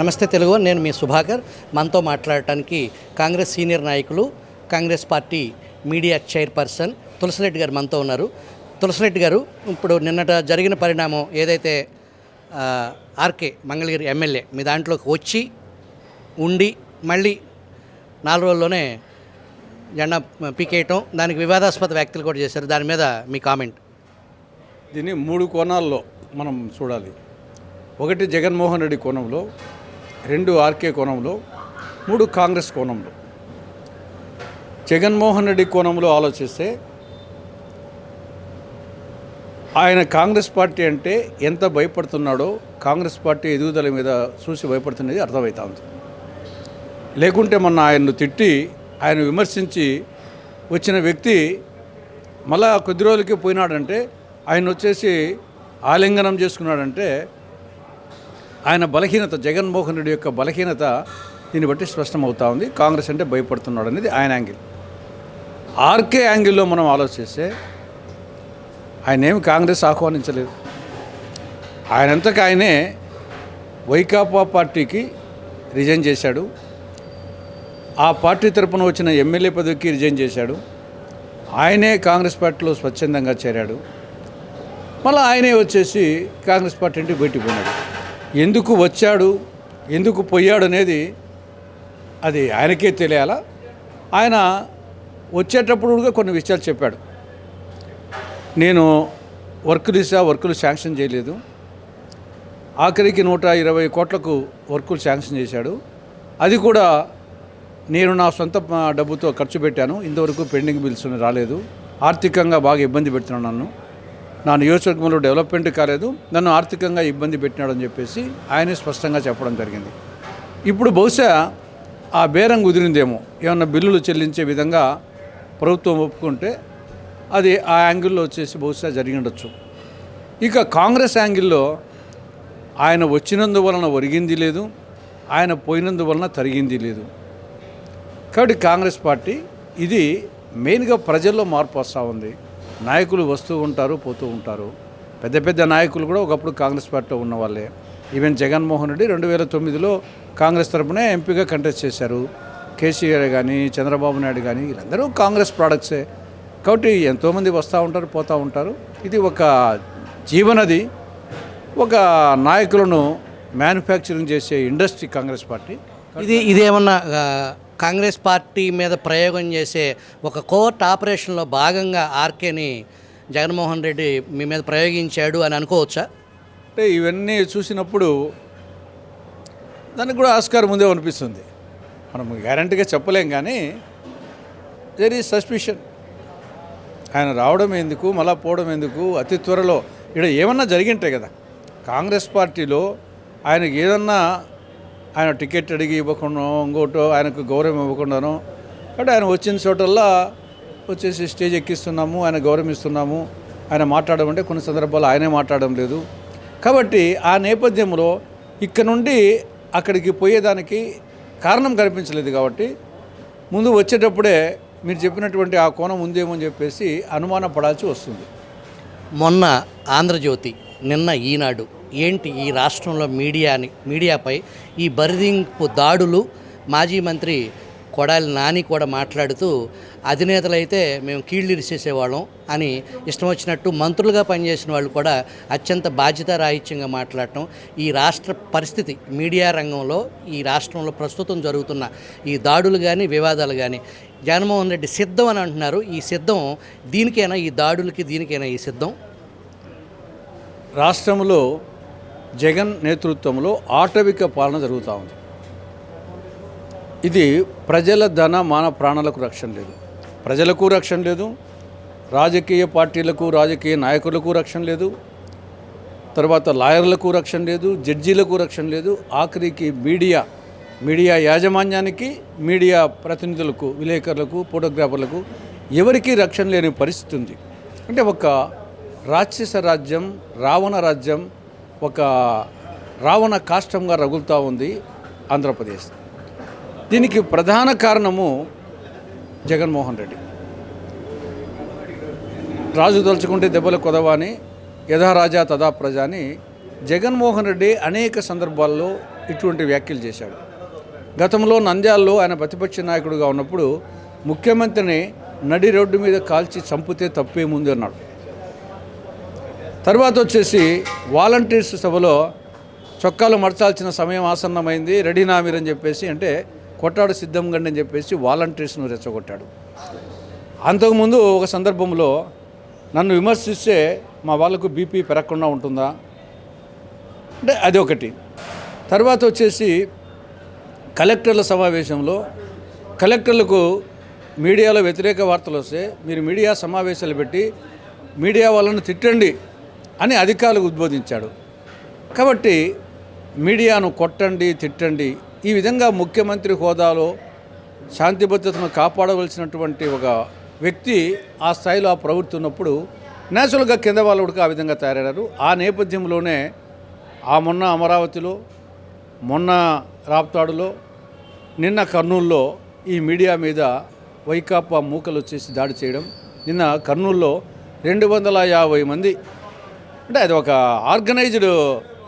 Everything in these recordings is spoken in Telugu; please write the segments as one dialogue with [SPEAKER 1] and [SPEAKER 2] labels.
[SPEAKER 1] నమస్తే తెలుగు నేను మీ సుభాకర్. మనతో మాట్లాడటానికి కాంగ్రెస్ సీనియర్ నాయకులు Congress party media chairperson Tulasireddy గారు మనతో ఉన్నారు. తులసిరెడ్డి గారు ఇప్పుడు నిన్నట జరిగిన పరిణామం ఏదైతే ఆర్కే మంగళగిరి ఎమ్మెల్యే మీ దాంట్లోకి వచ్చి ఉండి మళ్ళీ నాలుగు రోజుల్లోనే జెండా పీకేయటం దానికి వివాదాస్పద వ్యాఖ్యలు కూడా చేశారు. దాని మీద మీ కామెంట్.
[SPEAKER 2] దీన్ని మూడు కోణాల్లో మనం చూడాలి. ఒకటి జగన్మోహన్ రెడ్డి కోణంలో రెండు ఆర్కే కోణంలో మూడు కాంగ్రెస్ కోణంలో. జగన్మోహన్ రెడ్డి కోణంలో ఆలోచిస్తే ఆయన కాంగ్రెస్ పార్టీ అంటే ఎంత భయపడుతున్నాడో కాంగ్రెస్ పార్టీ ఎదుగుదల మీద చూసి భయపడుతున్నది అర్థమవుతా ఉంది లేకుంటే మొన్న ఆయన్ను తిట్టి ఆయన విమర్శించి వచ్చిన వ్యక్తి మళ్ళా కొద్ది రోజులకి పోయినాడంటే ఆయన వచ్చేసి ఆలింగనం చేసుకున్నాడంటే ఆయన బలహీనత జగన్మోహన్ రెడ్డి యొక్క బలహీనత దీన్ని బట్టి స్పష్టమవుతా ఉంది. కాంగ్రెస్ అంటే భయపడుతున్నాడు అనేది ఆయన యాంగిల్. ఆర్కే యాంగిల్లో మనం ఆలోచిస్తే ఆయన ఏమి కాంగ్రెస్ ఆహ్వానించలేదు. ఆయనంతకు ఆయనే వైకాపా పార్టీకి రిజైన్ చేశాడు. ఆ పార్టీ తరపున వచ్చిన ఎమ్మెల్యే పదవికి రిజైన్ చేశాడు. ఆయనే కాంగ్రెస్ పార్టీలో స్వచ్ఛందంగా చేరాడు. మళ్ళీ ఆయనే వచ్చేసి కాంగ్రెస్ పార్టీ అంటే బయటికి పోయినాడు. ఎందుకు వచ్చాడు ఎందుకు పోయాడు అనేది అది ఆయనకే తెలియాలా. ఆయన వచ్చేటప్పుడు కూడా కొన్ని విషయాలు చెప్పాడు. నేను వర్కులు దిశ వర్కులు శాంక్షన్ చేయలేదు. ఆఖరికి నూట ఇరవై కోట్లకు వర్కులు శాంక్షన్ చేశాడు. అది కూడా నేను నా సొంత డబ్బుతో ఖర్చు పెట్టాను. ఇంతవరకు పెండింగ్ బిల్స్ రాలేదు. ఆర్థికంగా బాగా ఇబ్బంది పెడుతున్నాను నన్ను. నా నియోజకవర్గంలో డెవలప్మెంట్ కాలేదు నన్ను ఆర్థికంగా ఇబ్బంది పెట్టినాడని చెప్పేసి ఆయనే స్పష్టంగా చెప్పడం జరిగింది. ఇప్పుడు బహుశా ఆ బేరం కుదిరిందేమో. ఏమన్నా బిల్లులు చెల్లించే విధంగా ప్రభుత్వం ఒప్పుకుంటే అది ఆ యాంగిల్లో వచ్చేసి బహుశా జరిగి ఉండొచ్చు. ఇక కాంగ్రెస్ యాంగిల్లో ఆయన వచ్చినందువలన ఒరిగింది లేదు ఆయన పోయినందువలన తరిగింది లేదు. కాబట్టి కాంగ్రెస్ పార్టీ ఇది మెయిన్గా ప్రజల్లో మార్పు వస్తూ ఉంది. నాయకులు వస్తూ ఉంటారు పోతూ ఉంటారు. పెద్ద పెద్ద నాయకులు కూడా ఒకప్పుడు కాంగ్రెస్ పార్టీలో ఉన్న వాళ్ళే ఈవెన్ జగన్మోహన్ రెడ్డి రెండు వేల తొమ్మిదిలో కాంగ్రెస్ తరపునే ఎంపీగా కంటెస్ట్ చేశారు. కేసీఆర్ కానీ చంద్రబాబు నాయుడు కానీ వీళ్ళందరూ కాంగ్రెస్ ప్రోడక్ట్సే. కాబట్టి ఎంతోమంది వస్తూ ఉంటారు పోతూ ఉంటారు. ఇది ఒక జీవనది. ఒక నాయకులను మ్యానుఫ్యాక్చరింగ్ చేసే ఇండస్ట్రీ కాంగ్రెస్ పార్టీ.
[SPEAKER 1] ఇది ఇదేమన్నా కాంగ్రెస్ పార్టీ మీద ప్రయోగం చేసే ఒక కోర్ట్ ఆపరేషన్లో భాగంగా ఆర్కేని జగన్మోహన్ రెడ్డి మీ మీద ప్రయోగించాడు అని అనుకోవచ్చా?
[SPEAKER 2] అంటే ఇవన్నీ చూసినప్పుడు దానికి కూడా ఆస్కారం ఉందే అనిపిస్తుంది. మనం గ్యారంటీగా చెప్పలేం కానీ దేర్ ఈజ్ సస్పిషన్ ఆయన రావడం ఎందుకు మళ్ళా పోవడం ఎందుకు అతి త్వరలో ఇక్కడ ఏమన్నా జరిగింటాయి కదా కాంగ్రెస్ పార్టీలో ఆయనకి ఏదన్నా ఆయన టికెట్ అడిగి ఇవ్వకుండా ఇంకోటో ఆయనకు గౌరవం ఇవ్వకుండాను. కాబట్టి ఆయన వచ్చిన చోటల్లా వచ్చేసి స్టేజ్ ఎక్కిస్తున్నాము ఆయన గౌరవిస్తున్నాము ఆయన మాట్లాడడం అంటే కొన్ని సందర్భాల్లో ఆయనే మాట్లాడడం లేదు. కాబట్టి ఆ నేపథ్యంలో ఇక్కడ నుండి అక్కడికి పోయేదానికి కారణం కనిపించలేదు కాబట్టి ముందు వచ్చేటప్పుడే మీరు చెప్పినటువంటి ఆ కోణం ఉందేమో అని చెప్పేసి అనుమానం పడాల్సి వస్తుంది.
[SPEAKER 1] మొన్న ఆంధ్రజ్యోతి నిన్న ఈనాడు ఏంటి ఈ రాష్ట్రంలో మీడియాని మీడియాపై ఈ బరిదింపు దాడులు? మాజీ మంత్రి కొడాలి నాని కూడా మాట్లాడుతూ అధినేతలైతే మేము కీళ్ళిరిసేసేవాళ్ళం అని ఇష్టం వచ్చినట్టు మంత్రులుగా పనిచేసిన వాళ్ళు కూడా అత్యంత బాధ్యత రాహిత్యంగా మాట్లాడటం. ఈ రాష్ట్ర పరిస్థితి మీడియా రంగంలో ఈ రాష్ట్రంలో ప్రస్తుతం జరుగుతున్న ఈ దాడులు కానీ వివాదాలు కానీ జగన్మోహన్ రెడ్డి సిద్ధం అని అంటున్నారు. ఈ సిద్ధం దీనికైనా? ఈ దాడులకి దీనికైనా ఈ సిద్ధం?
[SPEAKER 2] రాష్ట్రంలో జగన్ నేతృత్వంలో ఆటవిక పాలన జరుగుతూ ఉంది. ఇది ప్రజల ధన మాన ప్రాణాలకు రక్షణ లేదు. ప్రజలకు రక్షణ లేదు. రాజకీయ పార్టీలకు రాజకీయ నాయకులకు రక్షణ లేదు. తర్వాత లాయర్లకు రక్షణ లేదు. జడ్జీలకు రక్షణ లేదు. ఆఖరికి మీడియా మీడియా యాజమాన్యానికి మీడియా ప్రతినిధులకు విలేకరులకు ఫోటోగ్రాఫర్లకు ఎవరికీ రక్షణ లేని పరిస్థితి ఉంది. అంటే ఒక రాక్షస రాజ్యం రావణ రాజ్యం ఒక రావణ కాష్టంగా రగులుతూ ఉంది ఆంధ్రప్రదేశ్. దీనికి ప్రధాన కారణము జగన్మోహన్ రెడ్డి. రాజు తలుచుకుంటే దెబ్బలు కొదవని యథారాజా యథా రాజా తదా ప్రజ అని జగన్మోహన్ రెడ్డి అనేక సందర్భాల్లో ఇటువంటి వ్యాఖ్యలు చేశాడు. గతంలో నంద్యాలలో ఆయన ప్రతిపక్ష నాయకుడిగా ఉన్నప్పుడు ముఖ్యమంత్రిని నడి రోడ్డు మీద కాల్చి చంపితే తప్పేముంది అన్నాడు. తర్వాత వచ్చేసి వాలంటీర్స్ సభలో చొక్కాలు మడచాల్సిన సమయం ఆసన్నమైంది రెడీనా మీరని చెప్పేసి అంటే కొట్టాడు సిద్ధంగండి అని చెప్పేసి వాలంటీర్స్ను రెచ్చగొట్టాడు. అంతకుముందు ఒక సందర్భంలో నన్ను విమర్శిస్తే మా వాళ్ళకు బీపీ పెరగకుండా ఉంటుందా? అంటే అది ఒకటి. తర్వాత వచ్చేసి కలెక్టర్ల సమావేశంలో కలెక్టర్లకు మీడియాలో వ్యతిరేక వార్తలు వస్తే మీరు మీడియా సమావేశాలు పెట్టి మీడియా వాళ్ళను తిట్టండి అని అధికారులకు ఉద్బోధించాడు. కాబట్టి మీడియాను కొట్టండి తిట్టండి ఈ విధంగా ముఖ్యమంత్రి హోదాలో శాంతి భద్రతను కాపాడవలసినటువంటి ఒక వ్యక్తి ఆ స్థాయిలో ఆ ప్రవృత్తి ఉన్నప్పుడు నేచురల్గా కింద వాళ్ళు ఆ విధంగా తయారయ్యారు. ఆ నేపథ్యంలోనే ఆ మొన్న అమరావతిలో మొన్న రాప్తాడులో నిన్న కర్నూలులో ఈ మీడియా మీద వైకాపా మూకలు వచ్చేసి దాడి చేయడం నిన్న కర్నూలులో రెండు వందల యాభై మంది అంటే అది ఒక ఆర్గనైజ్డ్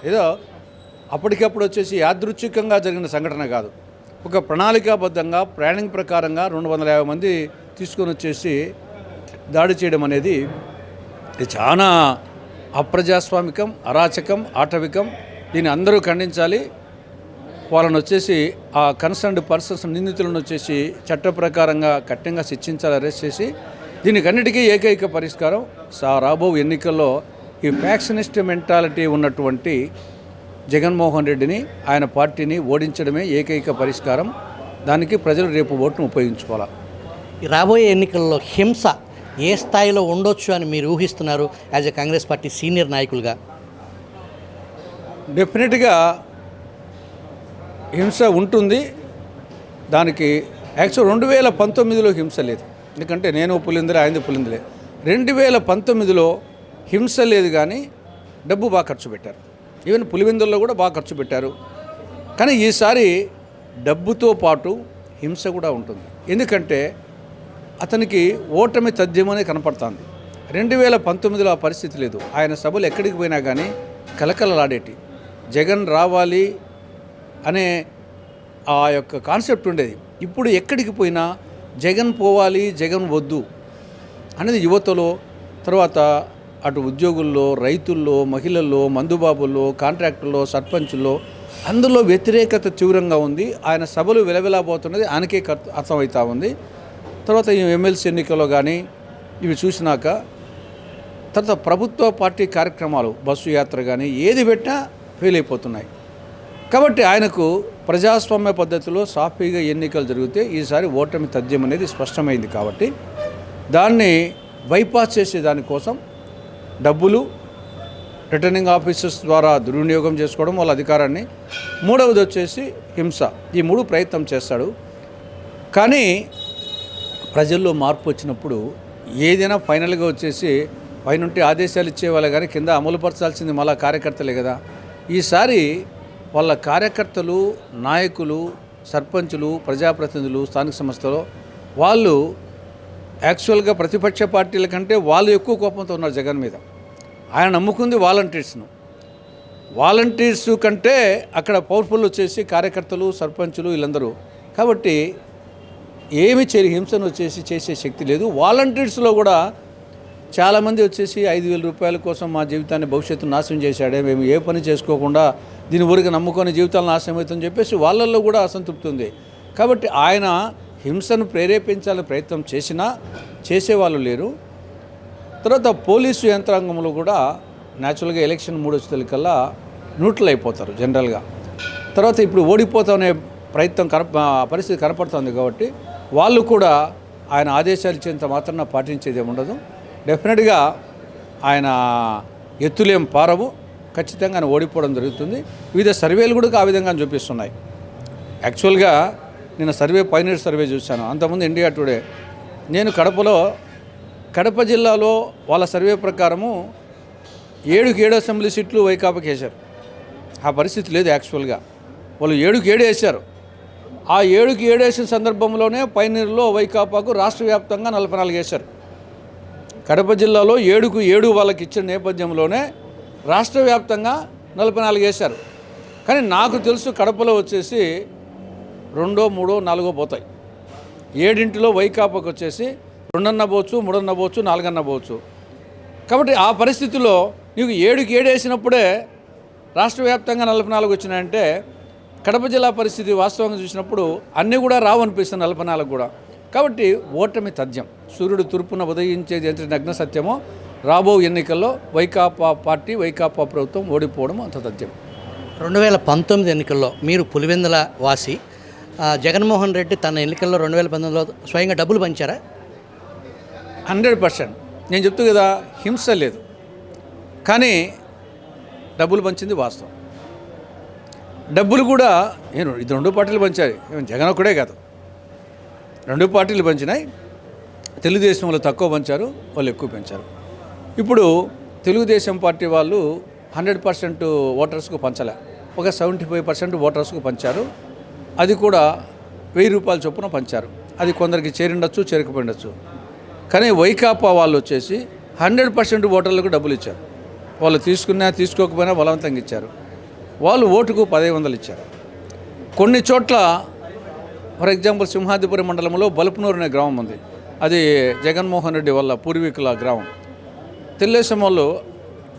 [SPEAKER 2] ఏదో అప్పటికప్పుడు వచ్చేసి యాదృచ్ఛికంగా జరిగిన సంఘటన కాదు. ఒక ప్రణాళికాబద్ధంగా ప్లానింగ్ ప్రకారంగా రెండు వందల యాభై మంది తీసుకొని వచ్చేసి దాడి చేయడం అనేది ఇది చాలా అప్రజాస్వామికం అరాచకం ఆటవికం. దీన్ని అందరూ ఖండించాలి. వాళ్ళని వచ్చేసి ఆ కన్సర్న్డ్ పర్సన్స్ నిందితులను వచ్చేసి చట్ట ప్రకారంగా కఠినంగా శిక్షించాలి అరెస్ట్ చేసి దీనికన్నిటికీ ఏకైక పరిష్కారం సా రాబో ఎన్నికల్లో ఈ ఫ్యాక్షనిస్ట్ మెంటాలిటీ ఉన్నటువంటి జగన్మోహన్ రెడ్డిని ఆయన పార్టీని ఓడించడమే ఏకైక పరిష్కారం. దానికి ప్రజలు రేపు ఓటును ఉపయోగించుకోవాలి?
[SPEAKER 1] రాబోయే ఎన్నికల్లో హింస ఏ స్థాయిలో ఉండొచ్చు అని మీరు ఊహిస్తున్నారు as a Congress party senior నాయకులుగా?
[SPEAKER 2] డెఫినెట్గా హింస ఉంటుంది. దానికి యాక్చువల్ రెండు వేల పంతొమ్మిదిలో హింస లేదు. ఎందుకంటే నేను పులిందిలే ఆయన పులిందిలే రెండు వేల పంతొమ్మిదిలో హింస లేదు కానీ డబ్బు బాగా ఖర్చు పెట్టారు. ఈవెన్ పులివెందుల్లో కూడా బాగా ఖర్చు పెట్టారు. కానీ ఈసారి డబ్బుతో పాటు హింస కూడా ఉంటుంది. ఎందుకంటే అతనికి ఓటమి తథ్యమనే కనపడుతుంది. రెండు వేల పంతొమ్మిదిలో ఆ పరిస్థితి లేదు. ఆయన సభలు ఎక్కడికి పోయినా కానీ కలకలలాడేటి జగన్ రావాలి అనే ఆ యొక్క కాన్సెప్ట్ ఉండేది. ఇప్పుడు ఎక్కడికి పోయినా జగన్ పోవాలి జగన్ వద్దు అనేది యువతలో తర్వాత అటు ఉద్యోగుల్లో రైతుల్లో మహిళల్లో మందుబాబుల్లో కాంట్రాక్టుల్లో సర్పంచుల్లో అందులో వ్యతిరేకత తీవ్రంగా ఉంది. ఆయన సభలు విలవిలాబోతున్నది ఆయనకే అర్థమవుతా ఉంది. తర్వాత ఈ ఎమ్మెల్సీ ఎన్నికల్లో కానీ ఇవి చూసినాక తర్వాత ప్రభుత్వ పార్టీ కార్యక్రమాలు బస్సు యాత్ర కానీ ఏది పెట్టినా ఫెయిల్ అయిపోతున్నాయి. కాబట్టి ఆయనకు ప్రజాస్వామ్య పద్ధతిలో సాఫీగా ఎన్నికలు జరిగితే ఈసారి ఓటమి తథ్యం అనేది స్పష్టమైంది కాబట్టి దాన్ని బైపాస్ చేసే దానికోసం డబ్బులు రిటర్నింగ్ ఆఫీసర్స్ ద్వారా దుర్వినియోగం చేసుకోవడం వాళ్ళ అధికారాన్ని. మూడవది వచ్చేసి హింస. ఈ మూడు ప్రయత్నం చేస్తాడు. కానీ ప్రజల్లో మార్పు వచ్చినప్పుడు ఏదైనా ఫైనల్గా వచ్చేసి పైనుంటి ఆదేశాలు ఇచ్చేవాళ్ళే కానీ కింద అమలుపరచాల్సింది మళ్ళా కార్యకర్తలే కదా. ఈసారి వాళ్ళ కార్యకర్తలు నాయకులు సర్పంచులు ప్రజాప్రతినిధులు స్థానిక సంస్థలు వాళ్ళు యాక్చువల్గా ప్రతిపక్ష పార్టీల కంటే వాళ్ళు ఎక్కువ కోపంతో ఉన్నారు జగన్ మీద. ఆయన నమ్ముకుంది వాలంటీర్స్ను. వాలంటీర్స్ కంటే అక్కడ పవర్ఫుల్ వచ్చేసి కార్యకర్తలు సర్పంచులు వీళ్ళందరూ. కాబట్టి ఏమి చే హింసను వచ్చేసి చేసే శక్తి లేదు. వాలంటీర్స్లో కూడా చాలామంది వచ్చేసి ఐదు వేల రూపాయల కోసం మా జీవితాన్ని భవిష్యత్తు నాశనం చేశాడే. మేము ఏ పని చేసుకోకుండా దీని ఊరికి నమ్ముకొని జీవితాలు నాశనం అవుతుందని చెప్పేసి వాళ్ళల్లో కూడా అసంతృప్తి ఉంది. కాబట్టి ఆయన హింసను ప్రేరేపించాలని ప్రయత్నం చేసినా చేసేవాళ్ళు లేరు. తర్వాత పోలీసు యంత్రాంగంలో కూడా న్యాచురల్గా ఎలక్షన్ మూడు వచ్చేకల్లా న్యూట్రల్ అయిపోతారు జనరల్గా. తర్వాత ఇప్పుడు ఓడిపోతామనే ప్రయత్నం కన పరిస్థితి కనపడుతుంది కాబట్టి వాళ్ళు కూడా ఆయన ఆదేశాలు ఇచ్చేంత మాత్రాన పాటించేది ఉండదు. డెఫినెట్గా ఆయన ఎత్తులేం పారవు. ఖచ్చితంగా ఆయన ఓడిపోవడం జరుగుతుంది. వివిధ సర్వేలు కూడా ఆ విధంగా చూపిస్తున్నాయి. యాక్చువల్గా నేను సర్వే పైనర్ సర్వే చూశాను. అంతకుముందు ఇండియా టుడే. నేను కడపలో కడప జిల్లాలో వాళ్ళ సర్వే ప్రకారము ఏడుకి ఏడు అసెంబ్లీ సీట్లు వైకాపాకి వేశారు. ఆ పరిస్థితి లేదు యాక్చువల్గా. వాళ్ళు ఏడుకి ఏడు వేశారు. ఆ ఏడుకి ఏడు వేసిన సందర్భంలోనే పైనీరులో వైకాపాకు రాష్ట్ర వ్యాప్తంగా నలభై నాలుగు వేశారు. కడప జిల్లాలో ఏడుకు ఏడు వాళ్ళకి ఇచ్చిన నేపథ్యంలోనే రాష్ట్ర వ్యాప్తంగా నలభై నాలుగు వేశారు. కానీ నాకు తెలుసు కడపలో వచ్చేసి రెండో మూడో నాలుగో పోతాయి. ఏడింటిలో వైకాపాకు వచ్చేసి రెండన్న పోవచ్చు మూడన్న పోవచ్చు నాలుగన్న పోవచ్చు. కాబట్టి ఆ పరిస్థితిలో నీకు ఏడుకి ఏడు వేసినప్పుడే రాష్ట్ర వ్యాప్తంగా నలభై నాలుగు వచ్చినాయంటే కడప జిల్లా పరిస్థితి వాస్తవంగా చూసినప్పుడు అన్నీ కూడా రావనిపిస్తుంది నలభై నాలుగు కూడా. కాబట్టి ఓటమి తథ్యం. సూర్యుడు తూర్పున ఉదయించేది ఎంత నగ్న సత్యమో. రాబో ఎన్నికల్లో వైకాపా పార్టీ వైకాపా ప్రభుత్వం ఓడిపోవడం అంత తథ్యం.
[SPEAKER 1] రెండు వేల పంతొమ్మిది ఎన్నికల్లో మీరు పులివెందుల వాసి జగన్మోహన్ రెడ్డి తన ఎన్నికల్లో రెండు వేల పంతొమ్మిదిలో స్వయంగా డబ్బులు పంచారా?
[SPEAKER 2] Hundred percent. నేను చెప్తూ కదా హింస లేదు. కానీ డబ్బులు పంచింది వాస్తవం. డబ్బులు కూడా నేను ఇది రెండు పార్టీలు పంచాయి జగన్ ఒక్కడే కాదు. రెండు పార్టీలు పంచినాయి. తెలుగుదేశం వాళ్ళు తక్కువ పంచారు వాళ్ళు ఎక్కువ పెంచారు. ఇప్పుడు తెలుగుదేశం పార్టీ వాళ్ళు హండ్రెడ్ పర్సెంట్ ఓటర్స్కు పంచలే. ఒక సెవెంటీ ఫైవ్ పర్సెంట్ ఓటర్స్కు పంచారు. అది కూడా వెయ్యి రూపాయల చొప్పున పంచారు. అది కొందరికి చేరిండొచ్చు చేరకపోయిండొచ్చు. కానీ వైకాపా వాళ్ళు వచ్చేసి హండ్రెడ్ పర్సెంట్ ఓటర్లకు డబ్బులు ఇచ్చారు. వాళ్ళు తీసుకున్నా తీసుకోకపోయినా బలవంతంగా ఇచ్చారు. వాళ్ళు ఓటుకు పదిహేను వందలు ఇచ్చారు. కొన్ని చోట్ల ఫర్ ఎగ్జాంపుల్ సింహాదిపురి మండలంలో బలుపునూరు అనే గ్రామం ఉంది. అది జగన్మోహన్ రెడ్డి వల్ల పూర్వీకుల గ్రామం. తెలుగుదేశం వాళ్ళు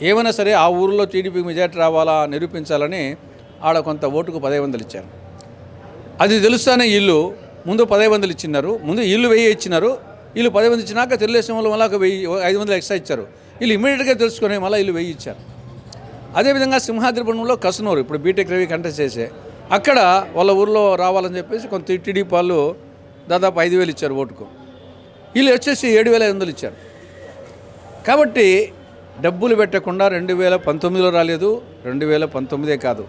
[SPEAKER 2] ఏమైనా సరే ఆ ఊరిలో టీడీపీ మెజార్టీ రావాలా నిరూపించాలని ఆడ కొంత ఓటుకు పదిహేను వందలు ఇచ్చారు. అది తెలుస్తానే ఇల్లు. ముందు పదిహేను వందలు ఇచ్చినారు. ముందు ఇల్లు వెయ్యి ఇచ్చినారు. వీళ్ళు పది మంది ఇచ్చినాక తెలుగుదేశం వాళ్ళు మళ్ళీ ఒక వెయ్యి ఐదు వందలు ఎక్స్ట్రా ఇచ్చారు. వీళ్ళు ఇమీడియట్గా తెలుసుకుని మళ్ళీ వీళ్ళు వెయ్యి ఇచ్చారు. అదేవిధంగా సింహాద్రిపురంలో కసునూరు ఇప్పుడు బీటెక్ రవి కంటెస్ట్ చేసే అక్కడ వాళ్ళ ఊర్లో రావాలని చెప్పేసి కొంత టీడీపీ వాళ్ళు దాదాపు ఐదు వేలు ఇచ్చారు ఓటుకు. వీళ్ళు వచ్చేసి ఏడు వేల ఐదు వందలు ఇచ్చారు. కాబట్టి డబ్బులు పెట్టకుండా రెండు వేల పంతొమ్మిదిలో రాలేదు రెండు వేల పంతొమ్మిదే కాదు.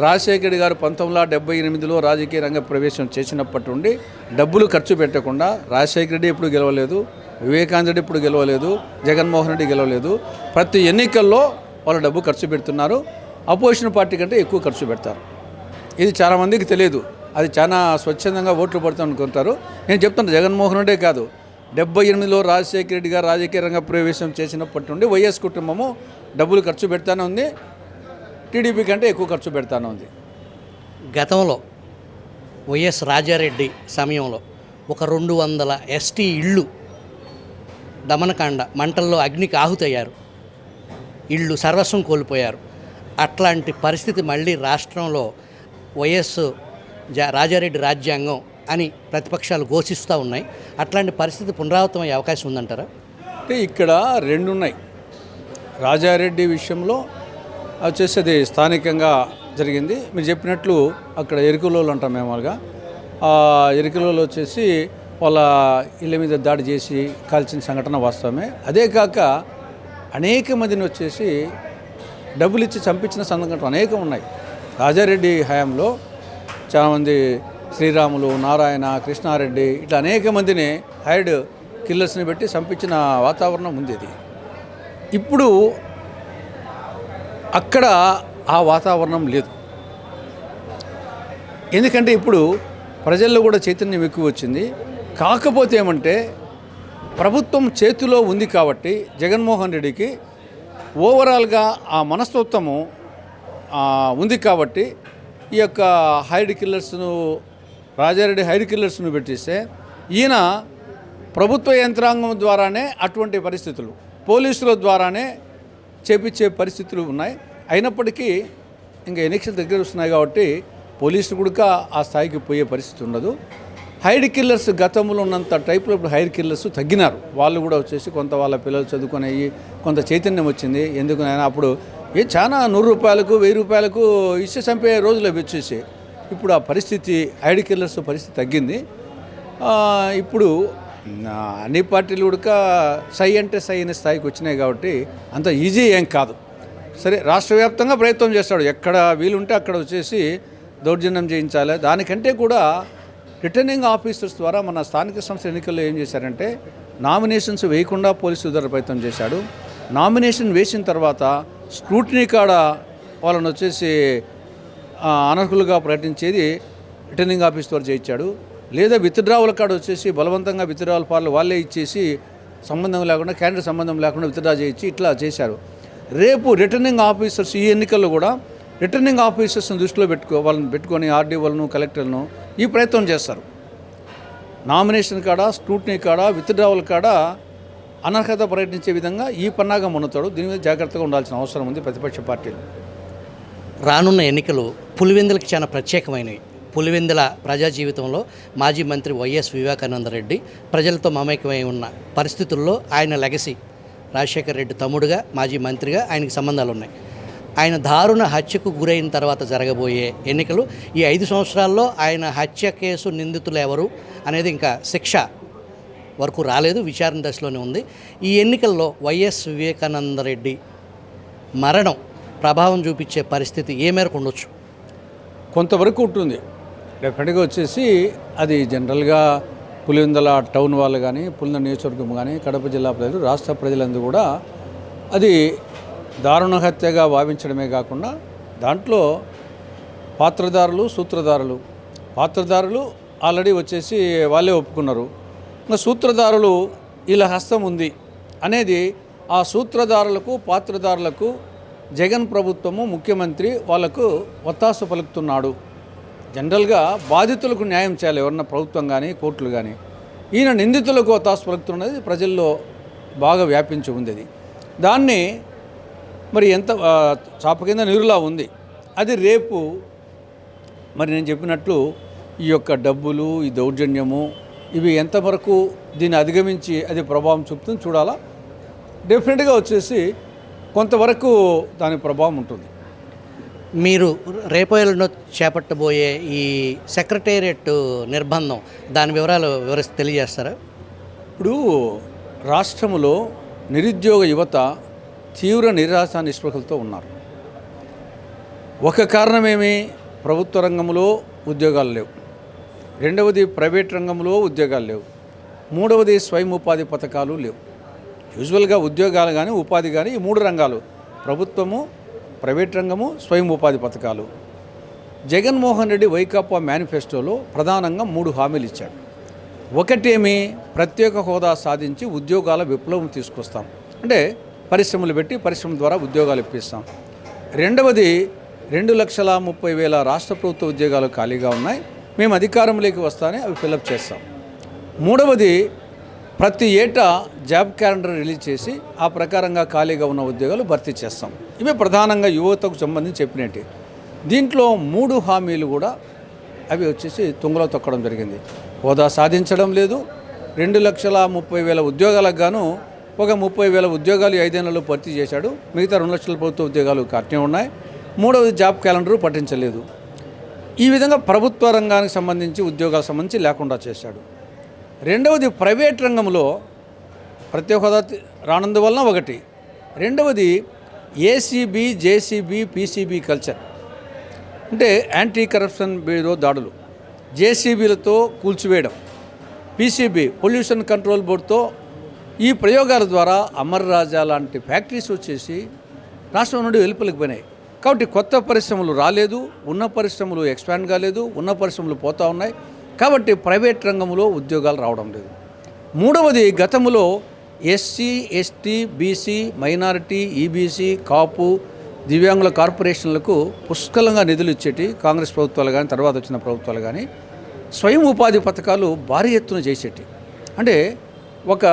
[SPEAKER 2] రాజశేఖర్ గారు పంతొమ్మిది వందల డెబ్బై ఎనిమిదిలో రాజకీయ రంగ ప్రవేశం చేసినప్పటి నుండి డబ్బులు ఖర్చు పెట్టకుండా రాజశేఖర రెడ్డి ఎప్పుడు గెలవలేదు వివేకానంద ఇప్పుడు గెలవలేదు జగన్మోహన్ రెడ్డి గెలవలేదు. ప్రతి ఎన్నికల్లో వాళ్ళు డబ్బు ఖర్చు పెడుతున్నారు. అపోజిషన్ పార్టీ కంటే ఎక్కువ ఖర్చు పెడతారు. ఇది చాలామందికి తెలియదు. అది చాలా స్వచ్ఛందంగా ఓట్లు పడుతాం అనుకుంటారు. నేను చెప్తాను జగన్మోహన్ రెడ్డే కాదు. డెబ్బై ఎనిమిదిలో రాజశేఖర రెడ్డి గారు రాజకీయ రంగ ప్రవేశం చేసినప్పటి నుండి వైఎస్ కుటుంబము డబ్బులు ఖర్చు పెడతానే ఉంది. టీడీపీ కంటే ఎక్కువ ఖర్చు పెడతానే ఉంది
[SPEAKER 1] గతంలో వైఎస్ రాజారెడ్డి సమయంలో ఒక రెండు వందల ఎస్టీ ఇళ్ళు దమనకాండ మంటల్లో అగ్నికి ఆహుతయ్యారు. ఇళ్ళు సర్వస్వం కోల్పోయారు. అట్లాంటి పరిస్థితి మళ్ళీ రాష్ట్రంలో వైఎస్ జా రాజారెడ్డి రాజ్యాంగం అని ప్రతిపక్షాలు ఘోషిస్తూ ఉన్నాయి. అట్లాంటి పరిస్థితి పునరావృతం అయ్యే అవకాశం ఉందంటారా?
[SPEAKER 2] అంటే ఇక్కడ రెండు ఉన్నాయి రాజారెడ్డి విషయంలో వచ్చేసి అది స్థానికంగా జరిగింది. మీరు చెప్పినట్లు అక్కడ ఎరుకులోలు అంటాం మేము వాళ్ళగా ఆ ఎరుకులోలు వచ్చేసి వాళ్ళ ఇళ్ళ మీద దాడి చేసి కాల్చిన సంఘటన వాస్తవమే. అదే కాక అనేక మందిని వచ్చేసి డబ్బులు ఇచ్చి చంపించిన సంఘటనలు అనేకం ఉన్నాయి. రాజారెడ్డి హయాంలో చాలామంది శ్రీరాములు నారాయణ కృష్ణారెడ్డి ఇట్లా అనేక మందిని హైడ్ కిల్లర్స్ని పెట్టి చంపించిన వాతావరణం ఉంది ఇది ఇప్పుడు అక్కడ ఆ వాతావరణం లేదు. ఎందుకంటే ఇప్పుడు ప్రజల్లో కూడా చైతన్యం ఎక్కువ వచ్చింది. కాకపోతే ఏమంటే ప్రభుత్వం చేతిలో ఉంది కాబట్టి జగన్మోహన్ రెడ్డికి ఓవరాల్గా ఆ మనస్తత్వము ఉంది కాబట్టి ఈ యొక్క హైడ్ కిల్లర్స్ను రాజారెడ్డి హైడ్ కిల్లర్స్ను పెట్టిస్తే ఈయన ప్రభుత్వ యంత్రాంగం ద్వారానే అటువంటి పరిస్థితులు పోలీసుల ద్వారానే చేపించే పరిస్థితులు ఉన్నాయి. అయినప్పటికీ ఇంకా ఎన్నికలు దగ్గర వస్తున్నాయి కాబట్టి పోలీసులు కూడా ఆ స్థాయికి పోయే పరిస్థితి ఉండదు. హైడ్ కిల్లర్స్ గతంలో ఉన్నంత టైప్లో ఇప్పుడు హైడ్ కిల్లర్స్ తగ్గినారు. వాళ్ళు కూడా వచ్చేసి కొంత వాళ్ళ పిల్లలు చదువుకునేవి కొంత చైతన్యం వచ్చింది. ఎందుకు అప్పుడు ఏ చాలా నూరు రూపాయలకు వెయ్యి రూపాయలకు ఇస్తే చంపే రోజులు వచ్చేసి ఇప్పుడు ఆ పరిస్థితి హైడ్ కిల్లర్స్ పరిస్థితి తగ్గింది. ఇప్పుడు అన్ని పార్టీలు ఉడక సై అంటే సై అనే స్థాయికి వచ్చినాయి కాబట్టి అంత ఈజీ ఏం కాదు. సరే రాష్ట్ర వ్యాప్తంగా ప్రయత్నం చేస్తాడు. ఎక్కడ వీలుంటే అక్కడ వచ్చేసి దౌర్జన్యం చేయించాలి. దానికంటే కూడా రిటర్నింగ్ ఆఫీసర్స్ ద్వారా మన స్థానిక సంస్థ ఎన్నికల్లో ఏం చేశారంటే నామినేషన్స్ వేయకుండా పోలీసు ద్వారా ప్రయత్నం చేశాడు. నామినేషన్ వేసిన తర్వాత స్క్రూటినీ కాడ వాళ్ళని వచ్చేసి అనర్హులుగా ప్రకటించేది రిటర్నింగ్ ఆఫీస్ ద్వారా చేయించాడు. లేదా విత్డ్రావల్ కార్డు వచ్చేసి బలవంతంగా విత్డ్రావల్ పార్లు వాళ్ళే ఇచ్చేసి సంబంధం లేకుండా క్యాండిడేట్ సంబంధం లేకుండా విత్డ్రా చేయించి ఇట్లా చేశారు. రేపు రిటర్నింగ్ ఆఫీసర్స్ ఈ ఎన్నికల్లో కూడా రిటర్నింగ్ ఆఫీసర్స్ని దృష్టిలో పెట్టుకో వాళ్ళని పెట్టుకొని ఆర్డీఓలను కలెక్టర్లను ఈ ప్రయత్నం చేస్తారు. నామినేషన్ కాడ స్క్రూటినీ కాడ విత్డ్రావల్ కాడ అనర్హత ప్రయత్నించే విధంగా ఈ పన్నాగం మన్నుతాడు దీని మీద జాగ్రత్తగా ఉండాల్సిన అవసరం ఉంది ప్రతిపక్ష పార్టీలు.
[SPEAKER 1] రానున్న ఎన్నికలు పులివెందులకు చాలా ప్రత్యేకమైనవి. పులివెందుల ప్రజా జీవితంలో మాజీ మంత్రి వైఎస్ వివేకానంద రెడ్డి ప్రజలతో మమేకమై ఉన్న పరిస్థితుల్లో ఆయన లెగసీ. రాజశేఖర్ రెడ్డి తమ్ముడుగా మాజీ మంత్రిగా ఆయనకి సంబంధాలు ఉన్నాయి. ఆయన దారుణ హత్యకు గురైన తర్వాత జరగబోయే ఎన్నికలు ఈ ఐదు సంవత్సరాల్లో ఆయన హత్య కేసు నిందితులు ఎవరు అనేది ఇంకా శిక్ష వరకు రాలేదు విచారణ దశలోనే ఉంది. ఈ ఎన్నికల్లో వైఎస్ వివేకానందరెడ్డి మరణం ప్రభావం చూపించే పరిస్థితి ఏ మేరకు ఉండొచ్చు?
[SPEAKER 2] కొంతవరకు ఉంటుంది. డెఫినెట్గా వచ్చేసి అది జనరల్గా పులివెందుల టౌన్ వాళ్ళు కానీ పులిన నియోజకవర్గం కానీ కడప జిల్లా ప్రజలు రాష్ట్ర ప్రజలందరూ కూడా అది దారుణ హత్యగా భావించడమే కాకుండా దాంట్లో పాత్రదారులు సూత్రధారులు పాత్రదారులు ఆల్రెడీ వచ్చేసి వాళ్ళే ఒప్పుకున్నారు. ఇంకా సూత్రధారులు ఇలా హస్తం ఉంది అనేది ఆ సూత్రధారులకు పాత్రదారులకు జగన్ ప్రభుత్వము ముఖ్యమంత్రి వాళ్ళకు ఒత్తాసు పలుకుతున్నాడు. జనరల్గా బాధితులకు న్యాయం చేయాలి. ఎవరన్నా ప్రభుత్వం కానీ కోర్టులు కానీ ఈయన నిందితులకు ఒత్తాసు ప్రజల్లో బాగా వ్యాపించి ఉంది అది దాన్ని మరి ఎంత చాప కింద నీరులా ఉంది. అది రేపు మరి నేను చెప్పినట్లు ఈ యొక్క డబ్బులు ఈ దౌర్జన్యము ఇవి ఎంతవరకు దీన్ని అధిగమించి అది ప్రభావం చూపుతుంది చూడాలా? డెఫినెట్గా వచ్చేసి కొంతవరకు దాని ప్రభావం ఉంటుంది.
[SPEAKER 1] మీరు రేపు ఎల్లుండో చేపట్టబోయే ఈ సెక్రటేరియట్ నిర్బంధం దాని వివరాలు వివరిస్తే తెలియజేస్తారా?
[SPEAKER 2] ఇప్పుడు రాష్ట్రములో నిరుద్యోగ యువత తీవ్ర నిరాశ నిస్పృహలతో ఉన్నారు. ఒక కారణమేమి? ప్రభుత్వ రంగంలో ఉద్యోగాలు లేవు. రెండవది ప్రైవేట్ రంగంలో ఉద్యోగాలు లేవు. మూడవది స్వయం ఉపాధి పథకాలు లేవు. యూజువల్గా ఉద్యోగాలు కానీ ఉపాధి కానీ ఈ మూడు రంగాలు ప్రభుత్వము ప్రైవేట్ రంగము స్వయం ఉపాధి పథకాలు. జగన్మోహన్ రెడ్డి వైకాపా మేనిఫెస్టోలో ప్రధానంగా మూడు హామీలు ఇచ్చాడు. ఒకటేమి ప్రత్యేక హోదా సాధించి ఉద్యోగాల విప్లవం తీసుకొస్తాం. అంటే పరిశ్రమలు పెట్టి పరిశ్రమ ద్వారా ఉద్యోగాలు ఇప్పిస్తాం. రెండవది రెండు లక్షల ముప్పై వేల రాష్ట్ర ప్రభుత్వ ఉద్యోగాలు ఖాళీగా ఉన్నాయి. మేము అధికారంలోకి వస్తానే అవి ఫిలప్ చేస్తాం. మూడవది ప్రతి ఏటా జాబ్ క్యాలెండర్ రిలీజ్ చేసి ఆ ప్రకారంగా ఖాళీగా ఉన్న ఉద్యోగాలు భర్తీ చేస్తాం. ఇవే ప్రధానంగా యువతకు సంబంధించి చెప్పినట్టు. దీంట్లో మూడు హామీలు కూడా అవి వచ్చేసి తుంగలో తొక్కడం జరిగింది. హోదా సాధించడం లేదు. రెండు లక్షల ముప్పై వేల ఉద్యోగాలకు గాను ఒక ముప్పై వేల ఉద్యోగాలు ఐదేళ్ళలో భర్తీ చేశాడు. మిగతా రెండు లక్షల ప్రభుత్వ ఉద్యోగాలు కట్నే ఉన్నాయి. మూడవది జాబ్ క్యాలెండరు పట్టించలేదు ఈ విధంగా ప్రభుత్వ రంగానికి సంబంధించి ఉద్యోగాలకు సంబంధించి లేకుండా చేశాడు. రెండవది ప్రైవేట్ రంగంలో ప్రత్యేక హోదా రానందువలన ఒకటి. రెండవది ఏసీబీ జేసీబీ పీసీబీ కల్చర్. అంటే యాంటీ కరప్షన్ బ్యూరో దాడులు. జేసీబీలతో కూల్చివేయడం. పీసీబీ పొల్యూషన్ కంట్రోల్ బోర్డుతో ఈ ప్రయోగాల ద్వారా అమర్ రాజా లాంటి ఫ్యాక్టరీస్ వచ్చేసి రాష్ట్రం నుండి వెలుపలికి పోయినాయి. కాబట్టి కొత్త పరిశ్రమలు రాలేదు ఉన్న పరిశ్రమలు ఎక్స్పాండ్ కాలేదు ఉన్న పరిశ్రమలు పోతూ ఉన్నాయి. కాబట్టి ప్రైవేట్ రంగంలో ఉద్యోగాలు రావడం లేదు. మూడవది గతంలో SC ST BC minority EBC Kapu దివ్యాంగుల కార్పొరేషన్లకు పుష్కలంగా నిధులు ఇచ్చేటి కాంగ్రెస్ ప్రభుత్వాలు కానీ తర్వాత వచ్చిన ప్రభుత్వాలు కానీ స్వయం ఉపాధి పథకాలు భారీ ఎత్తున చేసేటి. అంటే ఒక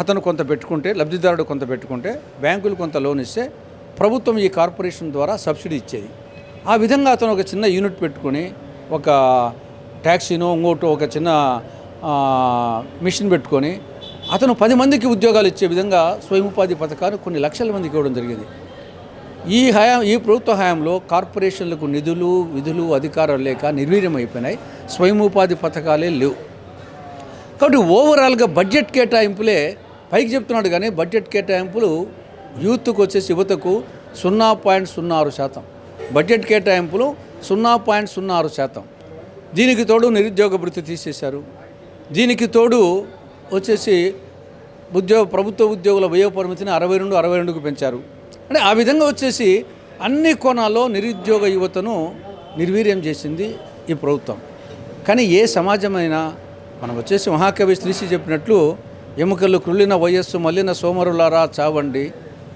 [SPEAKER 2] అతను కొంత పెట్టుకుంటే లబ్ధిదారుడు కొంత పెట్టుకుంటే బ్యాంకులు కొంత లోన్ ఇస్తే ప్రభుత్వం ఈ కార్పొరేషన్ ద్వారా సబ్సిడీ ఇచ్చేది. ఆ విధంగా అతను ఒక చిన్న యూనిట్ పెట్టుకుని ఒక ట్యాక్సీనో ఇంకోటో ఒక చిన్న మిషన్ పెట్టుకొని అతను పది మందికి ఉద్యోగాలు ఇచ్చే విధంగా స్వయం ఉపాధి పథకాన్ని కొన్ని లక్షల మందికి ఇవ్వడం జరిగింది. ఈ హయాం ఈ ప్రభుత్వ హయాంలో కార్పొరేషన్లకు నిధులు విధులు అధికారాలు లేక నిర్వీర్యం అయిపోయినాయి స్వయం ఉపాధి పథకాలే లేవు. కాబట్టి ఓవరాల్గా బడ్జెట్ కేటాయింపులే పైకి చెప్తున్నాడు కానీ బడ్జెట్ కేటాయింపులు యూత్కు వచ్చేసి యువతకు సున్నా పాయింట్ సున్నా ఆరు శాతం. బడ్జెట్ కేటాయింపులు సున్నా పాయింట్ సున్నా ఆరు శాతం. దీనికి తోడు నిరుద్యోగ భృతి తీసేశారు. దీనికి తోడు వచ్చేసి ఉద్యోగ ప్రభుత్వ ఉద్యోగుల వయో పరిమితిని అరవై రెండు అరవై రెండుకు పెంచారు. అంటే ఆ విధంగా వచ్చేసి అన్ని కోణాల్లో నిరుద్యోగ యువతను నిర్వీర్యం చేసింది ఈ ప్రభుత్వం. కానీ ఏ సమాజమైనా మనం వచ్చేసి మహాకవి శ్రీశ్రీ చెప్పినట్లు ఎముకలు కృళ్ళిన వయస్సు మల్లిన సోమరులారా చావండి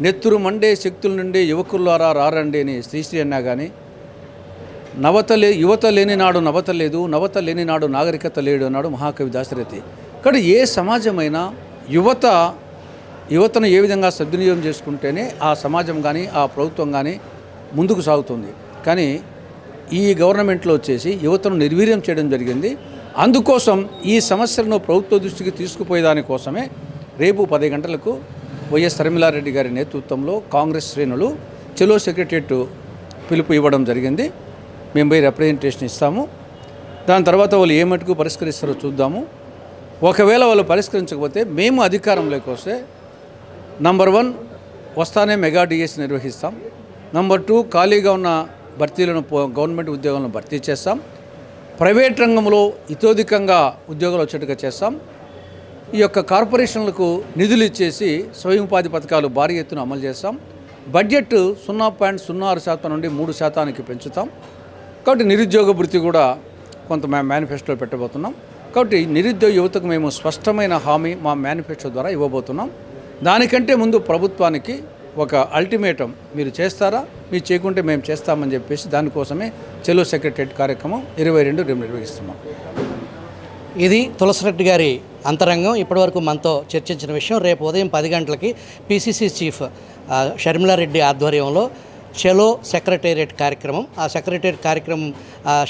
[SPEAKER 2] నెత్తురు మండే శక్తుల నుండి యువకులారా రారండి అని శ్రీశ్రీ అన్నా కానీ నవత లే యువత లేని నాడు నవత లేదు నవత లేని నాడు నాగరికత లేడు అన్నాడు మహాకవి దాశరథి. కానీ ఏ సమాజమైనా యువత యువతను ఏ విధంగా సద్వినియోగం చేసుకుంటేనే ఆ సమాజం కానీ ఆ ప్రభుత్వం కానీ ముందుకు సాగుతుంది. కానీ ఈ గవర్నమెంట్లో వచ్చేసి యువతను నిర్వీర్యం చేయడం జరిగింది. అందుకోసం ఈ సమస్యలను ప్రభుత్వ దృష్టికి తీసుకుపోయేదానికోసమే రేపు పది గంటలకు వైఎస్ శర్మిలారెడ్డి గారి నేతృత్వంలో కాంగ్రెస్ శ్రేణులు చెలో సెక్రటరియట్ పిలుపు ఇవ్వడం జరిగింది. మేము పోయి రిప్రజెంటేషన్ ఇస్తాము. దాని తర్వాత వాళ్ళు ఏ మటుకు పరిష్కరిస్తారో చూద్దాము. ఒకవేళ వాళ్ళు పరిష్కరించకపోతే మేము అధికారంలోకి వస్తే నంబర్ వన్ వస్తానే మెగా డిఎస్ నిర్వహిస్తాం. నంబర్ టూ ఖాళీగా ఉన్న భర్తీలను గవర్నమెంట్ ఉద్యోగాలను భర్తీ చేస్తాం. ప్రైవేట్ రంగంలో ఇతోధికంగా ఉద్యోగాలు వచ్చేట్టుగా చేస్తాం. ఈ యొక్క కార్పొరేషన్లకు నిధులు ఇచ్చేసి స్వయం ఉపాధి పథకాలు భారీ ఎత్తున అమలు చేస్తాం. బడ్జెట్ సున్నా పాయింట్ సున్నా ఆరు శాతం నుండి మూడు శాతానికి పెంచుతాం. కాబట్టి నిరుద్యోగ వృత్తి కూడా కొంత మేము మేనిఫెస్టోలో పెట్టబోతున్నాం. కాబట్టి నిరుద్యోగ యువతకు మేము స్పష్టమైన హామీ మా మేనిఫెస్టో ద్వారా ఇవ్వబోతున్నాం. దానికంటే ముందు ప్రభుత్వానికి ఒక అల్టిమేటం మీరు చేస్తారా? మీరు చేయకుంటే మేము చేస్తామని చెప్పేసి దానికోసమే చెలో సెక్రటరేట్ కార్యక్రమం ఇరవై రెండు రేపు నిర్వహిస్తున్నాం.
[SPEAKER 1] ఇది తులసిరెడ్డి గారి అంతరంగం. ఇప్పటివరకు మనతో చర్చించిన విషయం రేపు ఉదయం పది గంటలకి పిసిసి చీఫ్ షర్మిలారెడ్డి ఆధ్వర్యంలో చెలో సెక్రటేరియట్ కార్యక్రమం. ఆ సెక్రటేరియట్ కార్యక్రమం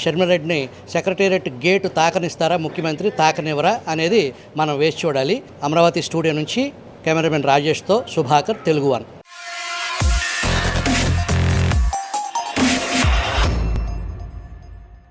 [SPEAKER 1] షర్మిరెడ్డిని సెక్రటేరియట్ గేటు తాకనిస్తారా? ముఖ్యమంత్రి తాకనివ్వరా? అనేది మనం వేసి చూడాలి. అమరావతి స్టూడియో నుంచి కెమెరామెన్ రాజేష్తో సుభాకర్ తెలుగు వన్